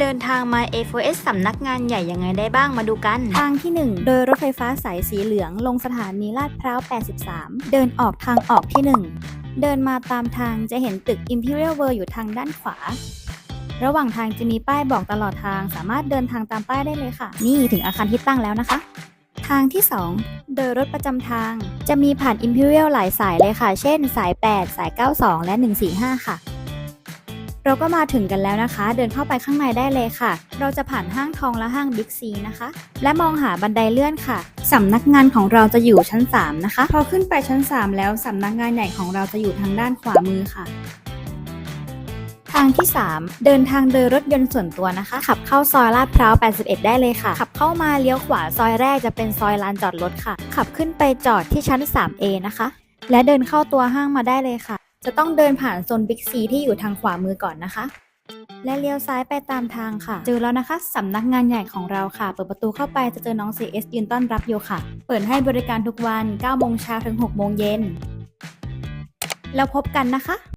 เดินทางมา A4S สำนักงานใหญ่ยังไงได้บ้างมาดูกัน ทางที่ 1 โดยรถไฟฟ้าสายสีเหลืองลงสถานีลาดพร้าว 83 เดินออกทางออกที่ 1 เดินมาตามทางจะเห็นตึก Imperial World อยู่ทางด้านขวา ระหว่างทางจะมีป้ายบอกตลอดทาง สามารถเดินทางตามป้ายได้เลยค่ะ นี่ถึงอาคารที่ตั้งแล้วนะคะ ทางที่ 2 โดยรถประจำทาง จะมีผ่าน Imperial หลายสายเลยค่ะ เช่น สาย 8 สาย 92 และ 145 ค่ะ เราก็มาถึงกันแล้วนะคะ เดินเข้าไปข้างในได้เลยค่ะ เราจะผ่านห้างทองและห้างบิ๊กซีนะคะ และมองหาบันไดเลื่อนค่ะสำนักงานของเราจะอยู่ชั้น 3 นะคะ พอขึ้นไปชั้น 3 แล้วสำนักงานใหญ่ของเราจะอยู่ทางด้านขวามือค่ะ ทางที่ 3 เดินทางโดยรถยนต์ส่วนตัวนะคะ ขับเข้าซอยลาดพร้าว 81 ได้เลยค่ะ ขับเข้ามาเลี้ยวขวาซอยแรกจะเป็นซอยลานจอดรถค่ะ ขับขึ้นไปจอดที่ชั้น 3A นะคะ และเดินเข้าตัวห้างมาได้เลยค่ะ จะต้องเดินผ่านโซนบิ๊กซีที่อยู่ทางขวามือก่อนนะคะ และเลี้ยวซ้ายไปตามทางค่ะ เจอแล้วนะคะสำนักงานใหญ่ของเราค่ะ เปิดประตูเข้าไปจะเจอน้อง CS ยืนต้อนรับอยู่ค่ะ เปิดให้บริการทุกวัน9โมงเช้าถึง6โมงเย็นแล้วพบกันนะคะ